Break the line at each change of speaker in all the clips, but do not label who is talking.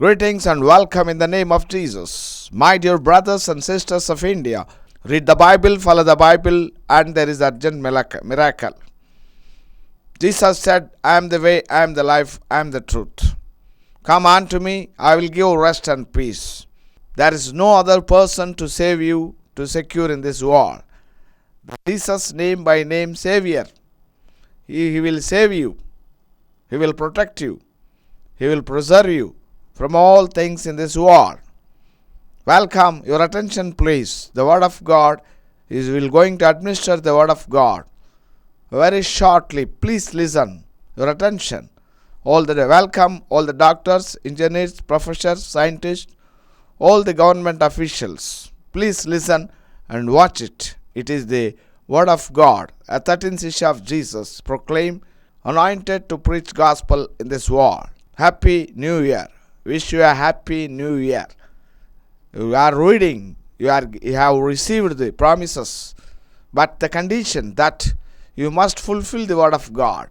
Greetings and welcome in the name of Jesus. My dear brothers and sisters of India, read the Bible, follow the Bible, and there is urgent miracle. Jesus said, I am the way, I am the life, I am the truth. Come unto me, I will give rest and peace. There is no other person to save you, to secure in this world. Jesus, name by name, Savior. He, he will save you, He will protect you, He will preserve you from all things in this world. Welcome, your attention, please. The Word of God is will going to administer the Word of God very shortly. Please listen. Your attention. All the welcome, all the doctors, engineers, professors, scientists, all the government officials. Please listen and watch it. It is the Word of God, a 13th issue of Jesus, proclaimed, anointed to preach gospel in this world. Happy New Year. Wish you a happy New Year. You are reading, you are you have received the promises, but the condition that you must fulfill the word of God.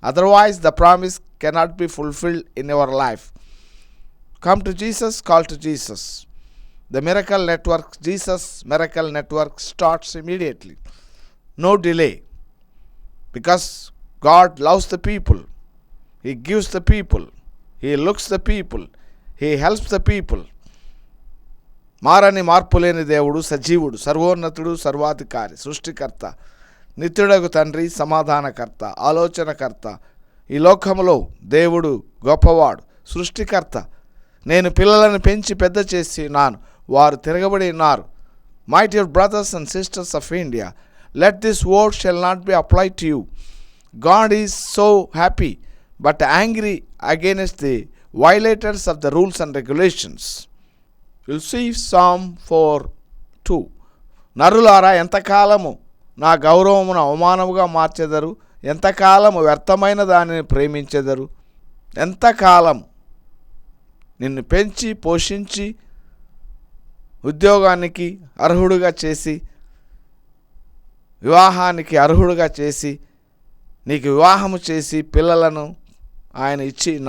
Otherwise, the promise cannot be fulfilled in your life. Come to Jesus, call to Jesus. The Miracle Network, Jesus Miracle Network starts immediately. No delay. Because God loves the people. He gives the people. He looks the people. He helps the people మారని మార్పులేని దేవుడు సజీవుడు సర్వోన్నతుడు సర్వాధికారి సృష్టికర్త నిత్యుడకు తండ్రి సమాధానకర్త ఆలోచనకర్త. ఈ లోకంలో దేవుడు గొప్పవాడు సృష్టికర్త. నేను పిల్లలను పెంచి పెద్ద చేసి నాను వారు తిరగబడి ఉన్నారు my dear brothers and sisters of India let this word shall not be apply to you God is so happy but angry against the violators of the rules and regulations You'll see Psalm four two నరులారా ఎంతకాలము నా గౌరవమును అవమానముగా మార్చెదరు? ఎంతకాలము వ్యర్థమైన దానిని ప్రేమించెదరు? ఎంతకాలం నిన్ను పెంచి పోషించి ఉద్యోగానికి అర్హుడుగా చేసి వివాహానికి అర్హుడుగా చేసి నీకు వివాహము చేసి పిల్లలను ఆయన ఇచ్చి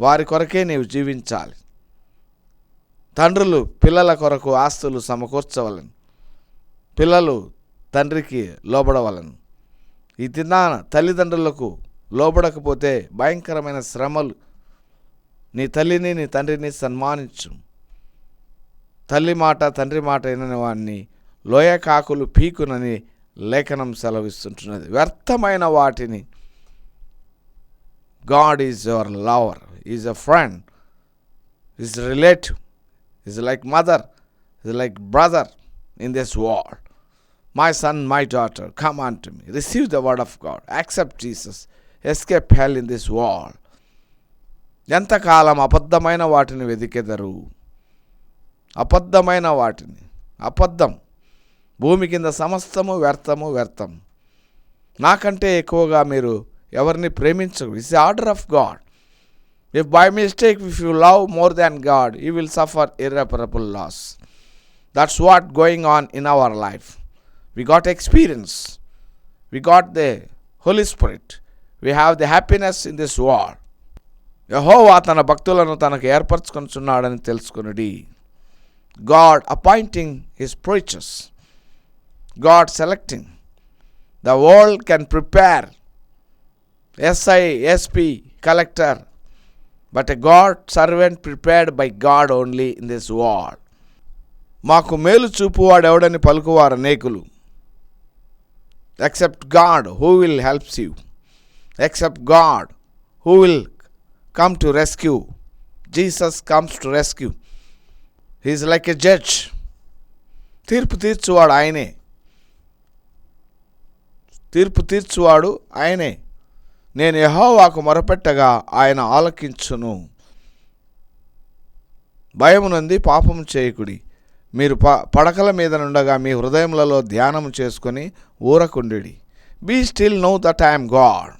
వారి కొరకే నీవు జీవించాలి. తండ్రులు పిల్లల కొరకు ఆస్తులు సమకూర్చవలను. పిల్లలు తండ్రికి లోబడవలను. ఈ తిన్నాన తల్లిదండ్రులకు లోబడకపోతే భయంకరమైన శ్రమలు నీ తల్లిని నీ తండ్రిని సన్మానించు. తల్లి మాట తండ్రి మాట వినని వాడిని లోయ కాకులు పీకునని లేఖనం సెలవిస్తుంటున్నది. వ్యర్థమైన వాటిని God is your lover is a friend is relative is like mother is like brother in this world my son my daughter come on to me receive the word of God accept Jesus escape hell in this world ఎంతకాలం అబద్ధమైన వాటిని వెతికెదరు? అబద్ధమైన వాటిని. అబద్ధం. భూమి కింద సమస్తము వ్యర్థము వ్యర్థం. నాకంటే ఎక్కువగా మీరు ఎవరిని ప్రేమించరు it's order of God If by mistake, if you love more than God, you will suffer irreparable loss. That's what going on in our life. We got experience. We got the Holy Spirit. We have the happiness in this world. యహోవా తన భక్తులను తనకు ఏర్పరచుకొనుచున్నాడని తెలుసుకునుడి God appointing his preachers God selecting the world can prepare SI SP collector but a God servant prepared by God only in this world మాకు మేలు చూపువాడు ఎవడని పలుకువారు అనేకులు. Except God who will helps you except God who will come to rescue Jesus comes to rescue he is like a judge తీర్పు తీర్చువాడు ఆయనే. తీర్పు తీర్చువాడు ఆయనే. నేను యహోవాకు మొరపెట్టగా ఆయన ఆలకించును. భయమునంది పాపము చేయకుడి. మీరు ప పడకల మీద నుండగా మీ హృదయములలో ధ్యానము చేసుకొని ఊరకుండి be still know that I'm God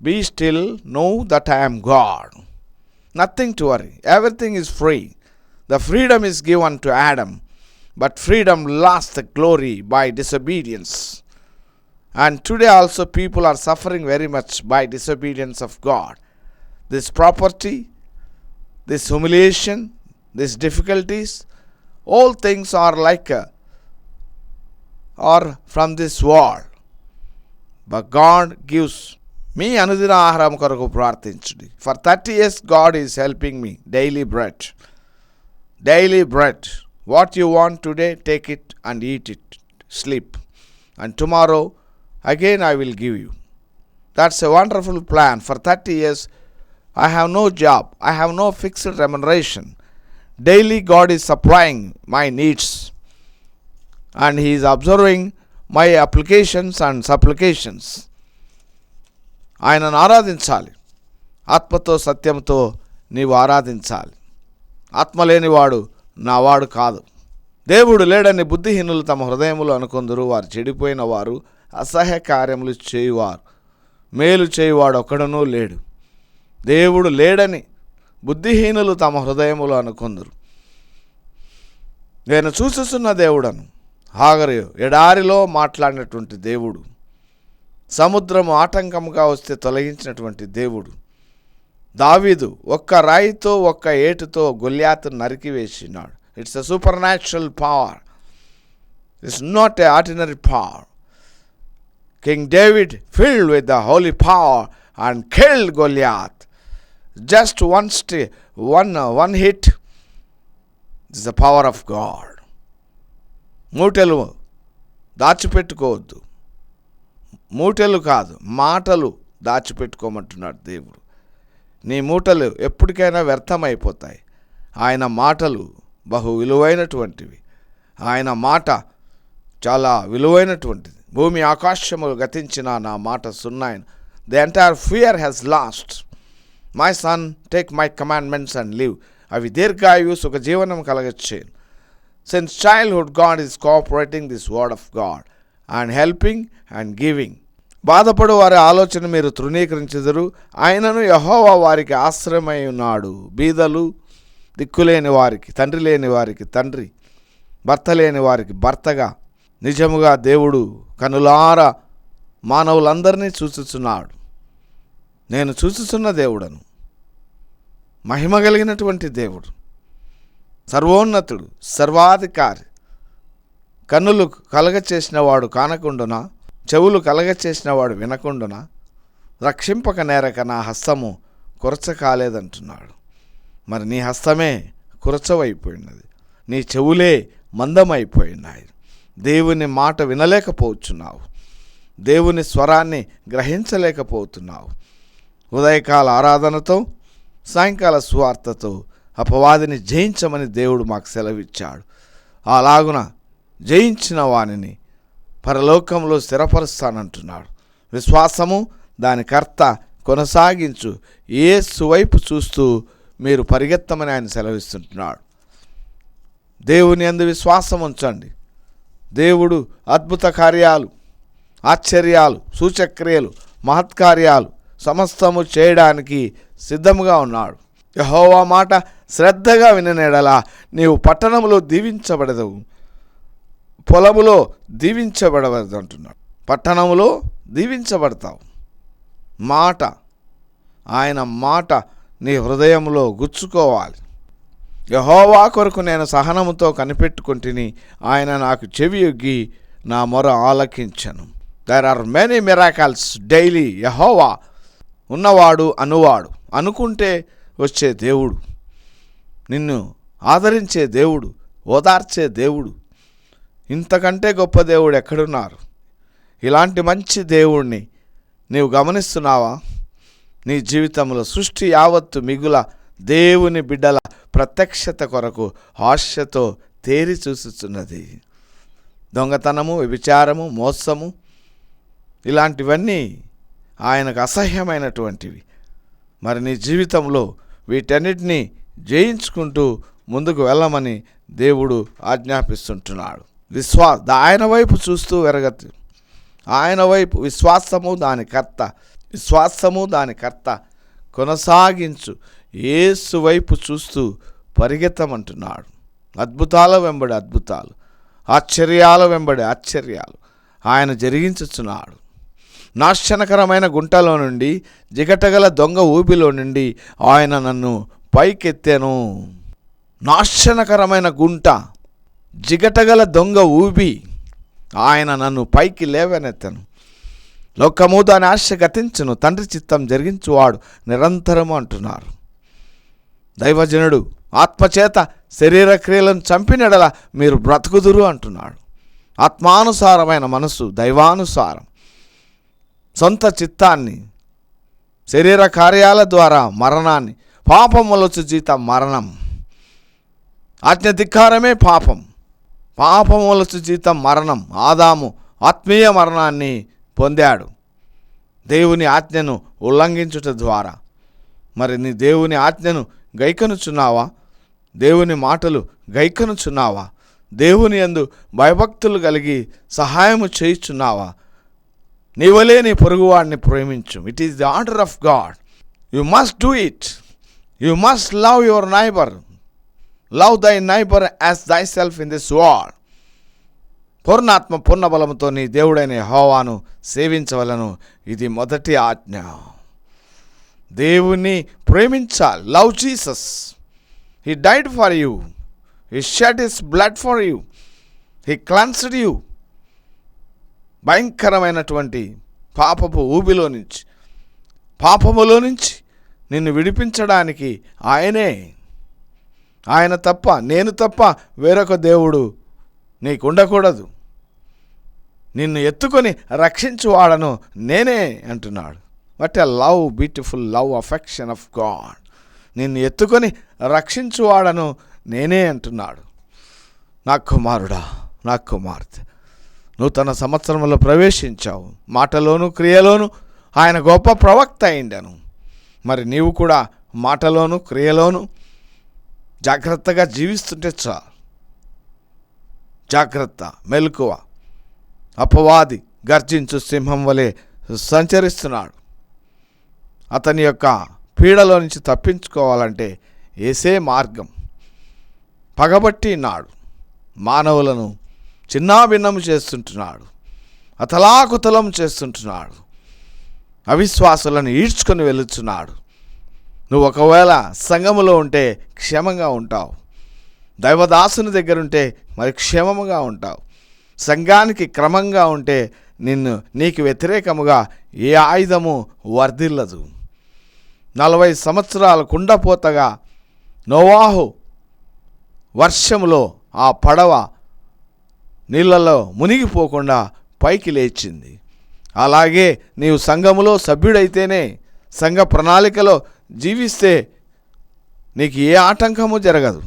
be still know that I'm God nothing to worry everything is free the freedom is given to Adam but freedom lost the glory by disobedience And today also people are suffering very much by disobedience of God. This property this humiliation, these difficulties, all things are like uh, are from this world. But God gives మీ అనుదిన ఆహారం కొరకు ప్రార్థించుడి for thirty years God is helping me daily bread daily bread what you want today take it and eat it sleep and tomorrow Again I will give you That's a wonderful plan. For 30 years, I have no job, I have no fixed remuneration. Daily, God is supplying my needs, and He is observing my applications and supplications. ఆయనను ఆరాధించాలి ఆత్మతో సత్యంతో నీవు ఆరాధించాలి ఆత్మ లేనివాడు నావాడు కాదు దేవుడు లేడని బుద్ధిహీనులు తమ హృదయములు అనుకొందరు వారు చెడిపోయిన వారు అసహ్య కార్యములు చేయువారు. మేలు చేయువాడు ఒక్కడనూ లేడు. దేవుడు లేడని బుద్ధిహీనులు తమ హృదయములు అనుకుందరు. నేను చూసిస్తున్న దేవుడను. హాగరు ఎడారిలో మాట్లాడినటువంటి దేవుడు సముద్రము ఆటంకముగా వస్తే తొలగించినటువంటి దేవుడు దావీదు ఒక్క రాయితో ఒక్క ఏటుతో Goliath నరికివేసినాడు. It's a supernatural power it's not a ordinary power king David filled with the holy power, and killed Goliath just one, st- one uh, one hit is the power of మూటలు దాచిపెట్టుకోవద్దు మూటలు కాదు మాటలు దాచిపెట్టుకోమంటున్నాడు దేవుడు నీ మూటలు ఎప్పటికైనా వ్యర్థమైపోతాయి ఆయన మాటలు బహు విలువైనటువంటివి ఆయన మాట చాలా విలువైనటువంటిది భూమి ఆకాశములు గతించిన నా మాట సున్నాయన్. The entire fear has lost my son take my commandments and live అవి దీర్ఘాయు సుఖ జీవనం కలగచ్చే since childhood God is cooperating this word of God and helping and giving బాధపడు వారి ఆలోచన మీరు తృణీకరించెదరు. ఆయనను యహోవా వారికి ఆశ్రయమై ఉన్నాడు బీదలు దిక్కులేని వారికి తండ్రి లేని వారికి తండ్రి భర్త లేని వారికి భర్తగా. నిజముగా దేవుడు కనులార మానవులందరినీ చూచుచున్నాడు నేను చూచుచున్న దేవుడను. మహిమ కలిగినటువంటి దేవుడు. సర్వోన్నతుడు సర్వాధికారి. కన్నులు కలగ చేసినవాడు కానకుండునా? చెవులు కలగ చేసినవాడు వినకుండునా? రక్షింపక నేరక నా హస్తము కురచ కాలేదంటున్నాడు. మరి నీ హస్తమే కురచవైపోయినది నీ చెవులే మందమైపోయినాయి. దేవుని మాట వినలేకపోతున్నావు. దేవుని స్వరాన్ని గ్రహించలేకపోతున్నావు. ఉదయకాల ఆరాధనతో సాయంకాల సువార్తతో అపవాదిని జయించమని దేవుడు మాకు సెలవిచ్చాడు. అలాగున జయించిన వానిని పరలోకంలో స్థిరపరుస్తానంటున్నాడు. విశ్వాసము దాని కర్త కొనసాగించు ఏ సువైపు చూస్తూ మీరు పరిగెత్తమని ఆయన సెలవిస్తుంటున్నాడు. దేవుని అందు విశ్వాసం ఉంచండి. దేవుడు అద్భుత కార్యాలు ఆశ్చర్యాలు సూచక్రియలు మహత్కార్యాలు సమస్తము చేయడానికి సిద్ధముగా ఉన్నాడు. యహోవా మాట శ్రద్ధగా విననేడలా నీవు పట్టణములో దీవించబడదవు పొలములో దీవించబడవద్దు అంటున్నాడు పట్టణములో దీవించబడతావు. మాట ఆయన మాట నీ హృదయంలో గుచ్చుకోవాలి. యహోవా కొరకు నేను సహనముతో కనిపెట్టుకుంటుని ఆయన నాకు చెవి యొగ్గి నా మొర ఆలకించను. There are many miracles daily Jehovah ఉన్నవాడు అనువాడు. అనుకుంటే వచ్చే దేవుడు. నిన్ను ఆదరించే దేవుడు. ఓదార్చే దేవుడు. ఇంతకంటే గొప్ప దేవుడు ఎక్కడున్నారు? ఇలాంటి మంచి దేవుణ్ణి నీవు గమనిస్తున్నావా? నీ జీవితంలో సృష్టి యావత్తు మిగుల దేవుని బిడ్డల ప్రత్యక్షత కొరకు ఆశతో తేరి చూస్తున్నది దొంగతనము విచారము మోసము ఇలాంటివన్నీ ఆయనకు అసహ్యమైనటువంటివి. మరి నీ జీవితంలో వీటన్నిటినీ జయించుకుంటూ ముందుకు వెళ్ళమని దేవుడు ఆజ్ఞాపిస్తుంటున్నాడు. విశ్వా ఆయన వైపు చూస్తూ ఎరగదు ఆయన వైపు విశ్వాసము దాని కర్త. విశ్వాసము దాని కర్త. కొనసాగించు. ఏసు వైపు చూస్తూ పరిగెత్తమంటున్నాడు. అద్భుతాల వెంబడి అద్భుతాలు ఆశ్చర్యాల వెంబడి ఆశ్చర్యాలు ఆయన జరిగించుచున్నాడు. నాశనకరమైన గుంటలో నుండి జిగటగల దొంగ ఊబిలో నుండి ఆయన నన్ను పైకెత్తాను. నాశనకరమైన గుంట జిగటగల దొంగ ఊబి ఆయన నన్ను పైకి లేవనెత్తను. లోకము దాని ఆశ గతించును తండ్రి చిత్తం జరిగించువాడు నిరంతరము అంటున్నారు. దైవజనుడు ఆత్మచేత శరీర క్రియలను చంపినడల మీరు బ్రతుకుదురు అంటున్నాడు. ఆత్మానుసారమైన మనసు దైవానుసారం. సొంత చిత్తాన్ని శరీర కార్యాల ద్వారా మరణాన్ని పాపములొచ్చు జీతం మరణం. ఆజ్ఞధిక్కారమే పాపం. పాపములసు జీతం మరణం. ఆదాము ఆత్మీయ మరణాన్ని పొందాడు. దేవుని ఆజ్ఞను ఉల్లంఘించుట ద్వారా. మరి నీ దేవుని ఆజ్ఞను గైకనుచున్నావా? దేవుని మాటలు గైకనుచున్నావా? దేవుని యందు భయభక్తులు కలిగి సహాయము చేయుచున్నావా? నీవలే నీ పొరుగువాడిని ప్రేమించు it is the order of God you must do it you must love your neighbour love thy neighbour as thyself in this world పూర్ణాత్మ పూర్ణ బలముతో నీ దేవుడైన హోవాను సేవించవలను. ఇది మొదటి ఆజ్ఞ. దేవుని ప్రేమించాలి love Jesus he died for you he shed his blood for you he cleansed you భయంకరమైనటువంటి పాపపు ఊబిలో నుంచి పాపములో నుంచి నిన్ను విడిపించడానికి ఆయనే. ఆయన తప్ప నేను తప్ప వేరొక దేవుడు నీకు ఉండకూడదు నిన్ను ఎత్తుకొని రక్షించువాడను నేనే అంటున్నాడు. But a love beautiful love affection of God నిన్ను ఎత్తుకొని రక్షించువాడను నేనే అంటున్నాడు. నా కుమారుడా నా కుమార్తె నూతన సంవత్సరంలో ప్రవేశించావు. మాటలోను క్రియలోను ఆయన గొప్ప ప్రవక్త అయిండను. మరి నీవు కూడా మాటలోను క్రియలోను జాగ్రత్తగా జీవిస్తుంటే చాలు. జాగ్రత్త మెలకువ అపవాది గర్జించు సింహం వలె సంచరిస్తున్నాడు. అతని యొక్క పీడలో నుంచి తప్పించుకోవాలంటే ఏసే మార్గం. పగబట్టి నాడు మానవులను చిన్నాభిన్నం చేస్తుంటున్నాడు. అతలాకుతలం చేస్తుంటున్నాడు. అవిశ్వాసులను ఈడ్చుకొని వెళుతున్నాడు నువ్వు ఒకవేళ సంఘములో ఉంటే క్షేమంగా ఉంటావు. దైవదాసుని దగ్గరుంటే మరి క్షేమముగా ఉంటావు. సంఘానికి క్రమంగా ఉంటే నిన్ను నీకు వ్యతిరేకముగా ఏ ఆయుధము వర్ధిల్లదు. నలభై సంవత్సరాల కుండపోతగా నోవాహు వర్షంలో ఆ పడవ నీళ్ళలో మునిగిపోకుండా పైకి లేచింది. అలాగే నీవు సంఘములో సభ్యుడైతేనే సంఘ ప్రణాళికలో జీవిస్తే నీకు ఏ ఆటంకము జరగదు.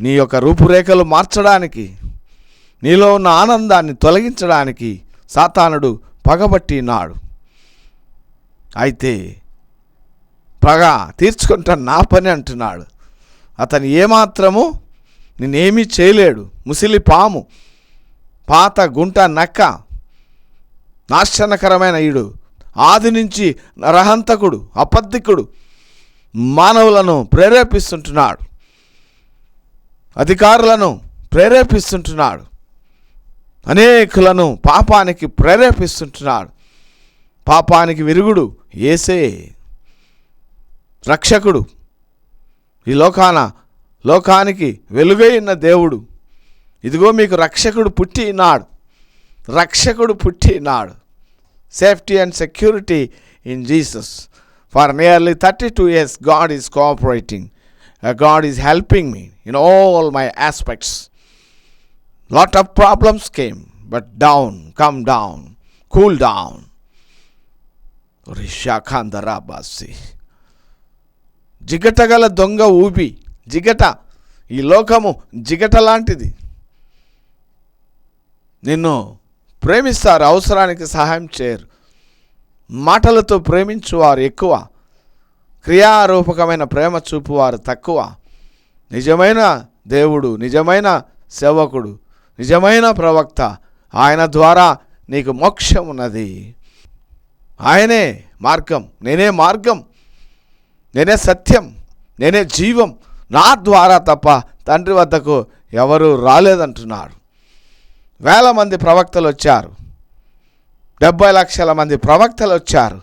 నీ యొక్క రూపురేఖలు మార్చడానికి నీలో ఉన్న ఆనందాన్ని తొలగించడానికి సాతానుడు పగబట్టినాడు. అయితే పగ తీర్చుకుంటా నా పని అంటున్నాడు. అతను ఏమాత్రము నేనేమీ చేయలేడు. ముసిలి పాము పాత గుంట నక్క నాశనకరమైన ఈడు ఆది నుంచి నరహంతకుడు అపద్ధికుడు మానవులను ప్రేరేపిస్తుంటున్నాడు. అధికారులను ప్రేరేపిస్తుంటున్నాడు. అనేకులను పాపానికి ప్రేరేపిస్తుంటున్నాడు. పాపానికి విరుగుడు ఏసే రక్షకుడు. ఈ లోకాన లోకానికి వెలుగైన దేవుడు. ఇదిగో మీకు రక్షకుడు పుట్టినాడు రక్షకుడు పుట్టినాడు safety and security in Jesus for nearly thirty two years God is cooperating God is helping me in all my aspects of problems came but down come down cool down down రిషాఖాంధరాబాసి. జిగటగల దొంగ ఊపి జిగట ఈ లోకము జిగట లాంటిది. నిన్ను ప్రేమిస్తారు అవసరానికి సహాయం చేయరు. మాటలతో ప్రేమించువారు ఎక్కువ. క్రియారూపకమైన ప్రేమ చూపువారు తక్కువ. నిజమైన దేవుడు నిజమైన సేవకుడు నిజమైన ప్రవక్త. ఆయన ద్వారా నీకు మోక్షం ఉన్నది ఆయనే మార్గం నేనే మార్గం నేనే సత్యం నేనే జీవం. నా ద్వారా తప్ప తండ్రి వద్దకు ఎవరు రాలేదంటున్నాడు. వేల మంది ప్రవక్తలు వచ్చారు. డెబ్బై లక్షల మంది ప్రవక్తలు వచ్చారు.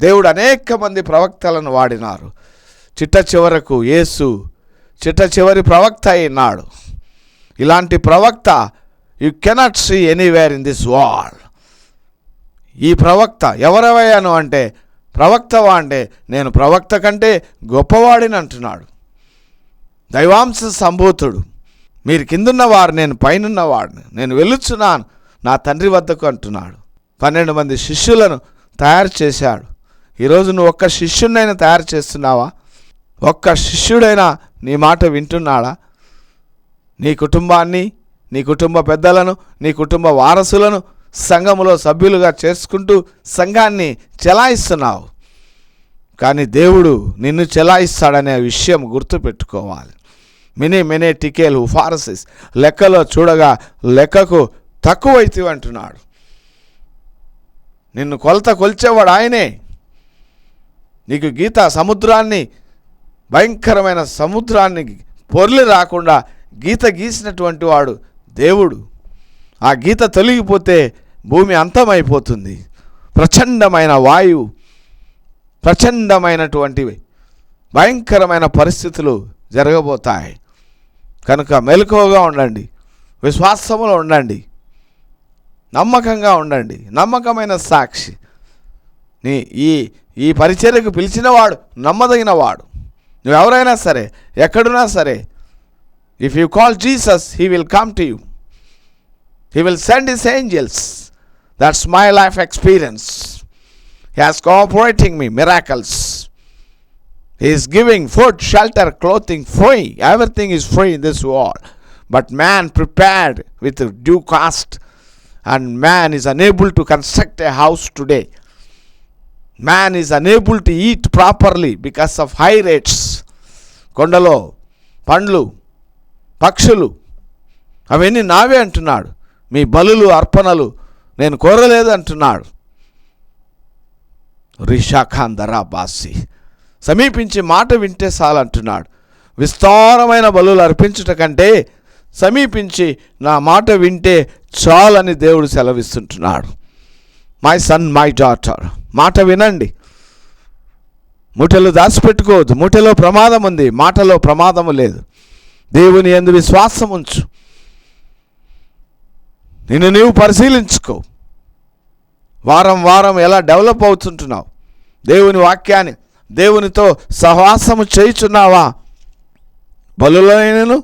దేవుడు అనేక మంది ప్రవక్తలను వాడినారు. చిట్ట చివరకు యేసు చిట్ట చివరి ప్రవక్త అయినాడు. ఇలాంటి ప్రవక్త you cannot see anywhere in this world ఈ ప్రవక్త ఎవరవయ్యాను అంటే ప్రవక్తవా అంటే నేను ప్రవక్త కంటే గొప్పవాడిని అంటున్నాడు. దైవాంశ సంభూతుడు. మీరు కిందున్న వారు నేను పైనున్న వాడిని. నేను వెళ్ళుచున్నాను నా తండ్రి వద్దకు అంటున్నాడు. పన్నెండు మంది శిష్యులను తయారు చేశాడు. ఈరోజు నువ్వు ఒక్క శిష్యుడినైనా తయారు చేస్తున్నావా? ఒక్క శిష్యుడైనా నీ మాట వింటున్నాడా? నీ కుటుంబాన్ని నీ కుటుంబ పెద్దలను నీ కుటుంబ వారసులను సంఘములో సభ్యులుగా చేసుకుంటూ సంఘాన్ని చెలాయిస్తున్నావు. కానీ దేవుడు నిన్ను చెలాయిస్తాడనే విషయం గుర్తుపెట్టుకోవాలి. మినీ మినీ టికేల్ ఫారసిస్ లెక్కలో చూడగా లెక్కకు తక్కువైతే అంటున్నాడు. నిన్ను కొలత కొల్చేవాడు ఆయనే. నీకు గీత సముద్రాన్ని భయంకరమైన సముద్రాన్ని పొర్లి రాకుండా గీత గీసినటువంటి వాడు దేవుడు. ఆ గీత తొలగిపోతే భూమి అంతమైపోతుంది. ప్రచండమైన వాయువు ప్రచండమైనటువంటివి భయంకరమైన పరిస్థితులు జరగబోతాయి. కనుక మెలకువగా ఉండండి విశ్వాసములో ఉండండి నమ్మకంగా ఉండండి నమ్మకమైన సాక్షి. నీ ఈ ఈ పరిచర్యకు పిలిచినవాడు నమ్మదగినవాడు. నువ్వెవరైనా సరే ఎక్కడున్నా సరే if you call Jesus he will come to you He will send his angels that's my life experience he has cooperating me miracles He is giving food, shelter, clothing free. Everything is free in this world. But man prepared with due cost, and man is unable to construct a house today. Man is unable to eat properly because of high rates. కొండలో పండ్లు పక్షులు అవన్నీ నావే అంటున్నాడు మీ బలులు అర్పణలు నేను కోరలేదు అంటున్నాడు బాసి సమీపించి మాట వింటే చాలంటున్నాడు. విస్తారమైన బలులు అర్పించుట కంటే సమీపించి నా మాట వింటే చాలని దేవుడు సెలవిస్తుంటున్నాడు. మై సన్ మై డాటర్ మాట వినండి. ముఠెలు దాచిపెట్టుకోవద్దు. ముఠెలో ప్రమాదం ఉంది మాటలో ప్రమాదము లేదు. దేవుని ఎందు విశ్వాసం ఉంచు నిన్ను నీవు పరిశీలించుకో. వారం వారం ఎలా డెవలప్ అవుతుంటున్నావు? దేవుని వాక్యాన్ని దేవునితో సహవాసము చేయుచున్నావా? బలులైనను?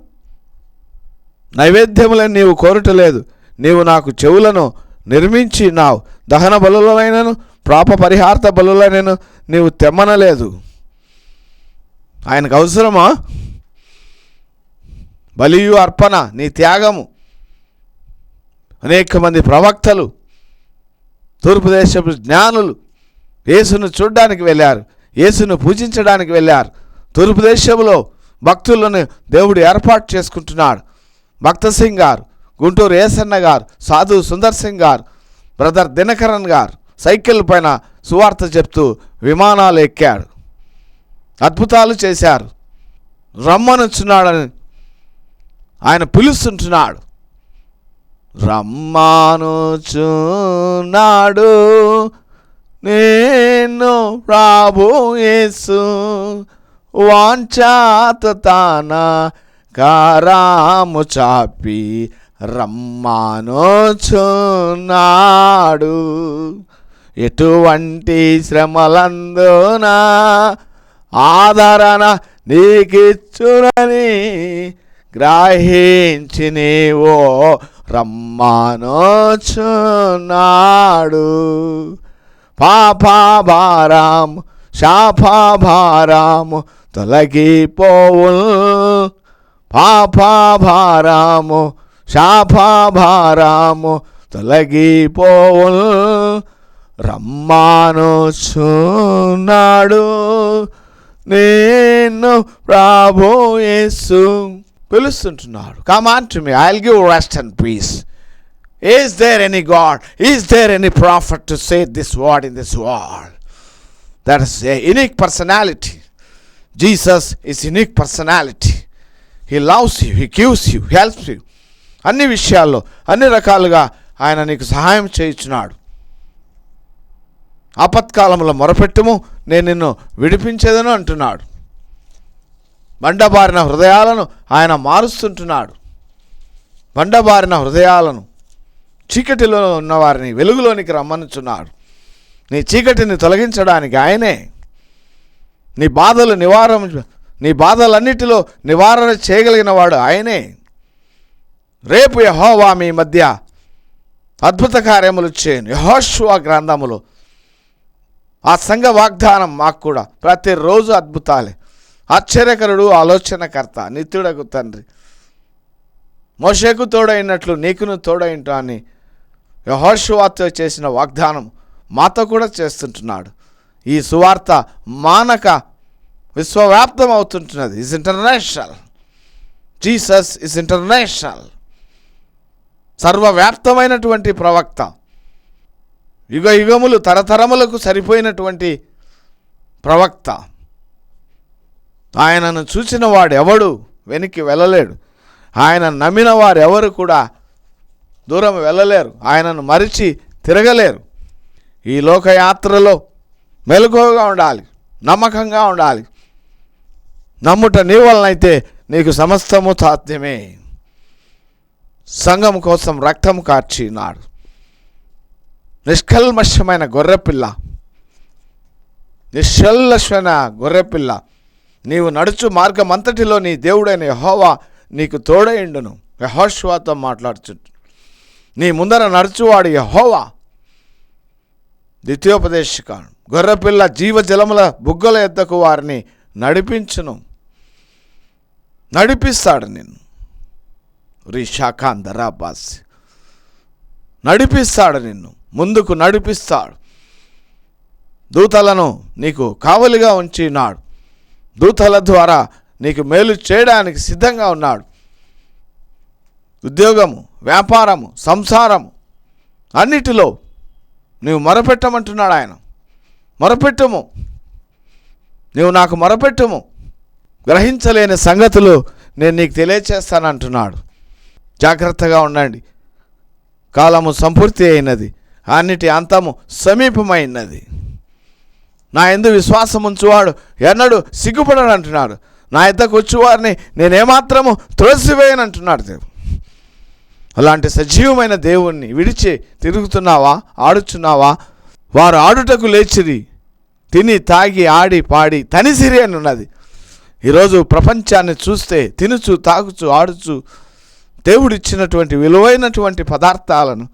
నైవేద్యములను నీవు కోరటలేదు. నీవు నాకు చెవులను నిర్మించినావు. దహన బలులైనను? ప్రాప పరిహార్త బలులైనను నీవు తెమ్మనలేదు. ఆయనకు అవసరమా? బలియు అర్పణ నీ త్యాగము. అనేక మంది ప్రవక్తలు తూర్పు దేశపు జ్ఞానులు యేసును చూడ్డానికి వెళ్ళారు యేసును పూజించడానికి వెళ్ళారు. తూర్పు దేశంలో భక్తులను దేవుడు ఏర్పాటు చేసుకుంటున్నాడు. భక్త సింగ్ గారు గుంటూరు ఏసన్న గారు సాధు సుందర్ సింగ్ గారు బ్రదర్ దినకరన్ గారు సైకిల్ పైన సువార్త చెప్తూ విమానాలు ఎక్కాడు. అద్భుతాలు చేశారు. రమ్మనుచున్నాడని ఆయన పిలుస్తుంటున్నాడు. రమ్మానుచున్నాడు. నేను ప్రభు యేసు వాంఛాత కారాము చాపి రమ్మానుచున్నాడు. ఎటువంటి శ్రమలందునా ఆదరణ నీకిచ్చునని గ్రహించి నీవో రమ్మానోచున్నాడు పాపాభారాము శాపాభారాము తొలగిపోవు పాపాభారాము శాపాభారాము తొలగిపోవు రమ్మానుచున్నాడు నేను ప్రభు Yesu పిలుస్తుంటున్నాడు. Come on to me I give rest and peace is there any God is there any prophet to say this word in this world that is a unique personality Jesus is unique personality he loves you he cures you helps you అన్ని విషయాల్లో అన్ని రకాలుగా ఆయన నీకు సహాయం చేయించున్నాడు. ఆపత్కాలంలో మొరపెట్టుము నేను నిన్ను విడిపించేదను అంటున్నాడు. బండబారిన హృదయాలను ఆయన మారుస్తుంటున్నాడు. బండబారిన హృదయాలను చీకటిలో ఉన్నవారిని వెలుగులోనికి రమ్మనుచున్నాడు. నీ చీకటిని తొలగించడానికి ఆయనే నీ బాధలు నివారణ నీ బాధలన్నిటిలో నివారణ చేయగలిగిన వాడు ఆయనే. రేపు యహోవా మీ మధ్య అద్భుత కార్యములు చేయను. యహోష్వా గ్రంథములు ఆ సంఘ వాగ్దానం మాకు కూడా ప్రతిరోజు అద్భుతాలే. ఆశ్చర్యకరుడు ఆలోచనకర్త నిత్యుడకు తండ్రి. మోషేకు తోడైనట్లు నీకును తోడైంటా అని యహోషువాతో చేసిన వాగ్దానం మాతో కూడా చేస్తుంటున్నాడు. ఈ సువార్త మానక విశ్వవ్యాప్తం అవుతుంటున్నది is international Jesus is international సర్వవ్యాప్తమైనటువంటి ప్రవక్త. యుగ యుగములు తరతరములకు సరిపోయినటువంటి ప్రవక్త. ఆయనను చూసిన వాడు ఎవడు వెనక్కి వెళ్ళలేడు. ఆయన నమ్మిన వారు ఎవరు కూడా దూరం వెళ్ళలేరు. ఆయనను మరిచి తిరగలేరు. ఈ లోకయాత్రలో మెలకువగా ఉండాలి. నమ్మకంగా ఉండాలి. నమ్ముట నీ వలనైతే నీకు సమస్తము సాధ్యమే. సంఘం కోసం రక్తం కార్చినాడు నిష్కల్మషమైన గొర్రెపిల్ల. నిశ్చల్లమైన గొర్రెపిల్ల. నీవు నడుచు మార్గమంతటిలో నీ దేవుడైన యహోవా నీకు తోడైండును యహోష్వాతో మాట్లాడుచు. నీ ముందర నడుచువాడు యహోవా. ద్వితీయోపదేశిక గొర్రెపిల్ల జీవజలముల బుగ్గల ఎద్దకు వారిని నడిపించును. నడిపిస్తాడు నిన్ను. రిషాఖాన్ నడిపిస్తాడు నిన్ను. ముందుకు నడిపిస్తాడు. దూతలను నీకు కావలిగా ఉంచినాడు. దూతల ద్వారా నీకు మేలు చేయడానికి సిద్ధంగా ఉన్నాడు. ఉద్యోగము వ్యాపారము సంసారము అన్నిటిలో నీవు మొరపెట్టమంటున్నాడు ఆయన. మొరపెట్టుము. నీవు నాకు మొరపెట్టుము. గ్రహించలేని సంగతులు నేను నీకు తెలియచేస్తానంటున్నాడు. జాగ్రత్తగా ఉండండి. కాలము సంపూర్తి అయినది. అన్నిటి అంతము సమీపమైనది. నా ఎందు విశ్వాసం ఉంచువాడు ఎన్నడు సిగ్గుపడను అంటున్నాడు. నా ఇద్దకు వచ్చేవారిని నేనేమాత్రము త్రోసివేయను అంటున్నాడు దేవుడు. అలాంటి సజీవమైన దేవుణ్ణి విడిచి తిరుగుతున్నావా ఆడుచున్నావా? వారు ఆడుటకు లేచిరి తిని తాగి ఆడి పాడి తనిసిరి అని ఉన్నది ఈరోజు ప్రపంచాన్ని చూస్తే తినుచు తాగుచు ఆడుచు దేవుడిచ్చినటువంటి విలువైనటువంటి పదార్థాలను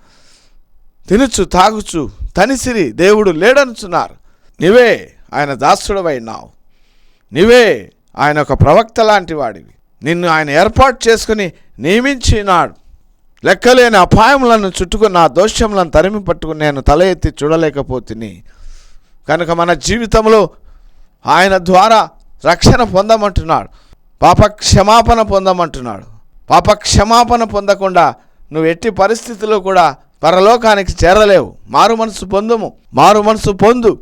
తినుచు తాగుచు తనిసిరి దేవుడు లేడనుచున్నారు. నీవే ఆయన దాసుడవైనావు. నీవే ఆయన ఒక ప్రవక్త లాంటి వాడివి. నిన్ను ఆయన ఏర్పాటు చేసుకుని నియమించినాడు. లెక్కలేని అపాయములను చుట్టుకుని నా దోషములను తరిమి పట్టుకుని నేను తల ఎత్తి చూడలేకపోతుని. కనుక మన జీవితంలో ఆయన ద్వారా రక్షణ పొందమంటున్నాడు. పాప క్షమాపణ పొందమంటున్నాడు. పాప క్షమాపణ పొందకుండా నువ్వు ఎట్టి పరిస్థితుల్లో కూడా పరలోకానికి చేరలేవు. మారు మనసు పొందుము. మారు మనసు పొందు.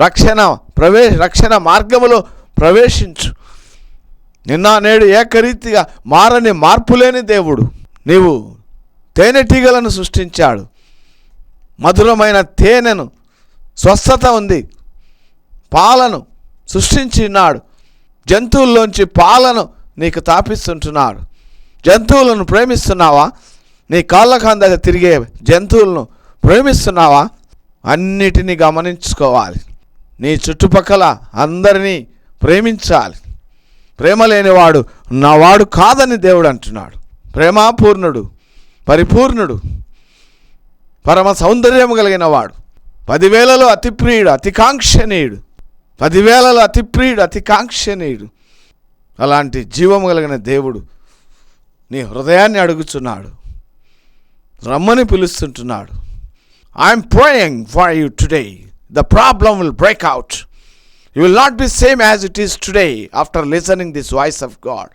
రక్షణ ప్రవే రక్షణ మార్గములో ప్రవేశించు. నిన్న నేడు ఏకరీతిగా మారని మార్పులేని దేవుడు. నీవు తేనెటీగలను సృష్టించాడు. మధురమైన తేనెను స్వస్థత ఉంది. పాలను సృష్టించినాడు. జంతువుల్లోంచి పాలను నీకు తాపిస్తుంటున్నాడు. జంతువులను ప్రేమిస్తున్నావా? నీ కాళ్ళ కందగా తిరిగే జంతువులను ప్రేమిస్తున్నావా? అన్నిటినీ గమనించుకోవాలి. నీ చుట్టుపక్కల అందరినీ ప్రేమించాలి. ప్రేమ లేనివాడు నావాడు కాదని దేవుడు అంటున్నాడు. ప్రేమాపూర్ణుడు పరిపూర్ణుడు పరమ సౌందర్యం కలిగిన వాడు పదివేలలో అతి ప్రియుడు అతి కాంక్షణీయుడు పదివేలలో అతి ప్రియుడు అతి కాంక్షణీయుడు అలాంటి జీవము కలిగిన దేవుడు నీ హృదయాన్ని అడుగుచున్నాడు. రమ్మని పిలుస్తుంటున్నాడు. I'm praying for you today The problem will break out you will not be same as it is today after listening this voice of God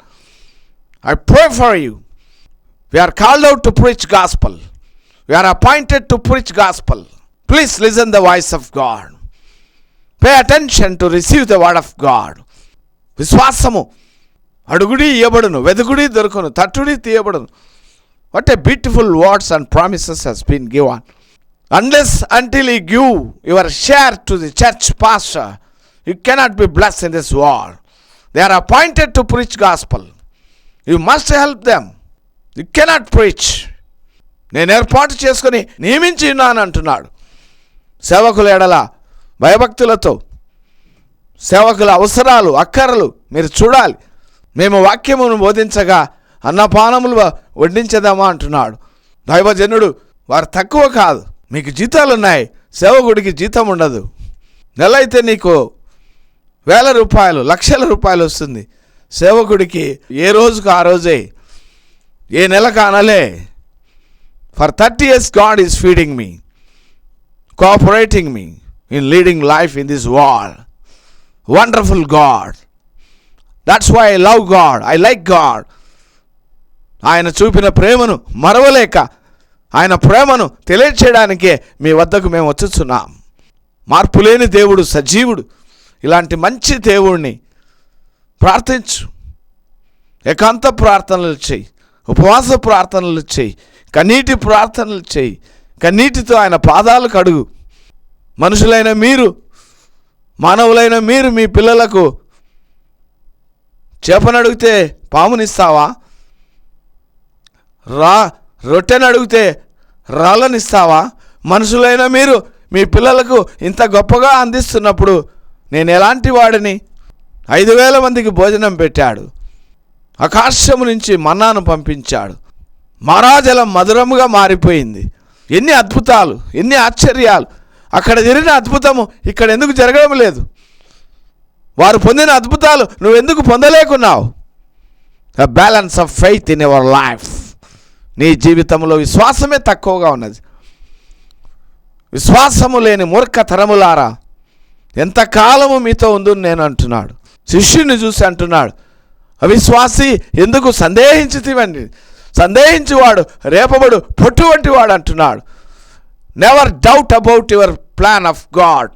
I pray for you We are called out to preach gospel. We are appointed to preach gospel. Please listen the voice of God. Pay attention to receive the word of God. విశ్వాసము అడుగుడి ఇయ్యబడును వెదుగుడి దొరకను తట్టుడి తీయబడును what a beautiful words and promises has been given unless until you give your share to the church pastor you cannot be bless in this world they are appointed to preach gospel you must help them you cannot preach నేను ఏర్పాటు చేసుకుని నియమించి ఉన్నాను అంటున్నాడు. సేవకుల ఎడల భయభక్తులతో సేవకుల అవసరాలు అక్కరలు మీరు చూడాలి. మేము వాక్యమును బోధించగా అన్నపానములు వడ్డించదామా అంటున్నాడు. దైవజనుడు వారు తక్కువ కాదు. మీకు జీతాలు ఉన్నాయి సేవకుడికి జీతం ఉండదు. నెల అయితే నీకు వేల రూపాయలు లక్షల రూపాయలు వస్తుంది. సేవకుడికి ఏ రోజుకు ఆ రోజే ఏ నెల. కానలే for thirty years God is feeding me cooperating me in leading life in this world wonderful God that's why I love God I like God ఆయన చూపిన ప్రేమను మరవలేక ఆయన ప్రేమను తెలియచేయడానికే మీ వద్దకు మేము వచ్చుచున్నాం. మార్పు లేని దేవుడు సజీవుడు. ఇలాంటి మంచి దేవుణ్ణి ప్రార్థించు. ఏకాంత ప్రార్థనలు చేయి. ఉపవాస ప్రార్థనలు చేయి. కన్నీటి ప్రార్థనలు చేయి. కన్నీటితో ఆయన పాదాలు కడుగు. మనుషులైన మీరు మానవులైన మీరు మీ పిల్లలకు చేపనడిగితే పామునిస్తావా? రా రొట్టెను అడిగితే రాళ్ళనిస్తావా మనుషులైన మీరు మీ పిల్లలకు ఇంత గొప్పగా అందిస్తున్నప్పుడు నేను ఎలాంటి వాడిని? ఐదు వేల మందికి భోజనం పెట్టాడు. ఆకాశము నుంచి మన్నాను పంపించాడు. మారాజలం మధురముగా మారిపోయింది. ఎన్ని అద్భుతాలు ఎన్ని ఆశ్చర్యాలు. అక్కడ జరిగిన అద్భుతము ఇక్కడ ఎందుకు జరగడం లేదు? వారు పొందిన అద్భుతాలు నువ్వెందుకు పొందలేకున్నావు? The balance of faith in your life నీ జీవితంలో విశ్వాసమే తక్కువగా ఉన్నది. విశ్వాసము లేని మూర్ఖ తరములారా ఎంతకాలము మీతో ఉందని నేను అంటున్నాడు. శిష్యుని చూసి అంటున్నాడు అవిశ్వాసి ఎందుకు సందేహించుతివండి సందేహించువాడు రేపబడు పొట్టు వంటి వాడు అంటున్నాడు. Never doubt about your plan of God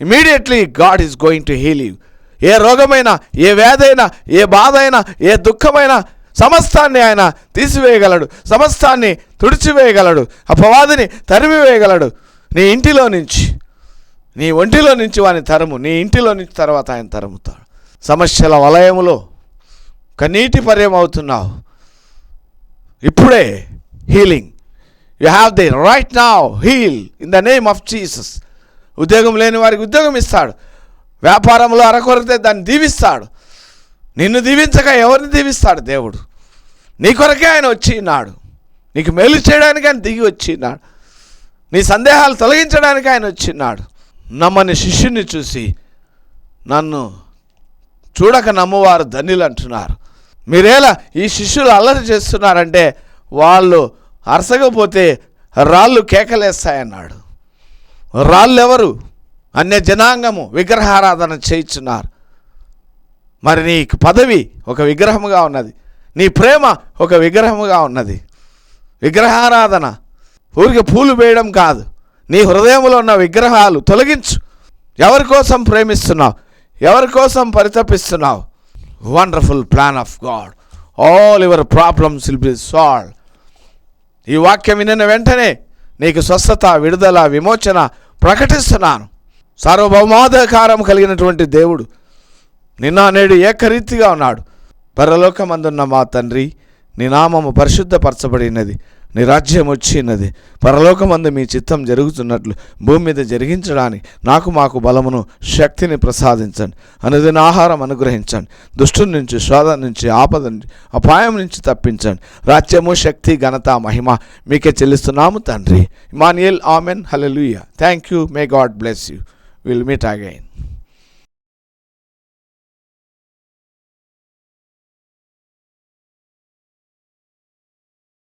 immediately God is going to heal you ఏ రోగమైనా ఏ వ్యాధైనా ఏ బాధ అయినా ఏ దుఃఖమైనా సమస్తాన్ని ఆయన తీసివేయగలడు. సమస్తాన్ని తుడిచివేయగలడు. అపవాదిని తరిమివేయగలడు. నీ ఇంటిలో నుంచి నీ ఒంటిలో నుంచి వాని తరము నీ ఇంటిలో నుంచి తర్వాత ఆయన తరుముతాడు. సమస్యల వలయములో కన్నీటి పర్యం అవుతున్నావు ఇప్పుడే healing. You have the right now heal in the name of Jesus ఉద్యోగం లేని వారికి ఉద్యోగం ఇస్తాడు. వ్యాపారంలో అరకొరితే దాన్ని దీవిస్తాడు. నిన్ను దీవించక ఎవరిని దీవిస్తాడు దేవుడు? నీ కొరకే ఆయన వచ్చినాడు నీకు మేలు చేయడానికి ఆయన దిగి వచ్చినాడు నీ సందేహాలు తొలగించడానికి ఆయన వచ్చినాడు నమ్మని శిష్యుని చూసి నన్ను చూడక నమ్మవారు ధన్యులు అంటున్నారు. మీరేలా ఈ శిష్యులు అల్లరి చేస్తున్నారంటే వాళ్ళు అరసకపోతే రాళ్ళు కేకలేస్తాయన్నాడు. రాళ్ళు ఎవరు అన్య జనాంగము విగ్రహారాధన చేయించున్నారు. మరి నీ పదవి ఒక విగ్రహముగా ఉన్నది. నీ ప్రేమ ఒక విగ్రహముగా ఉన్నది. విగ్రహారాధన ఊరికి పూలు వేయడం కాదు. నీ హృదయంలో ఉన్న విగ్రహాలు తొలగించు. ఎవరి కోసం ప్రేమిస్తున్నావు? ఎవరి కోసం పరితపిస్తున్నావు? Wonderful plan of God all your problems will be solve ఈ వాక్యం వినిన వెంటనే నీకు స్వస్థత విడుదల విమోచన ప్రకటిస్తున్నాను. సార్వభౌమాధికారం కలిగినటువంటి దేవుడు నిన్న నేడు ఏకరీతిగా ఉన్నాడు. పరలోకమందున్న మా తండ్రి నీ నామము పరిశుద్ధపరచబడినది నీ రాజ్యం వచ్చినది. పరలోకమందు మీ చిత్తం జరుగుతున్నట్లు భూమి మీద జరిగించడానికి నాకు మాకు బలమును శక్తిని ప్రసాదించండి. అనుదిన ఆహారం అనుగ్రహించండి. దుష్టు నుంచి శోధ నుంచి ఆపద నుంచి అపాయం నుంచి తప్పించండి. రాజ్యము శక్తి ఘనత మహిమ మీకే చెల్లిస్తున్నాము తండ్రి. Emmanuel amen. Hallelujah thank you may God bless you will meet again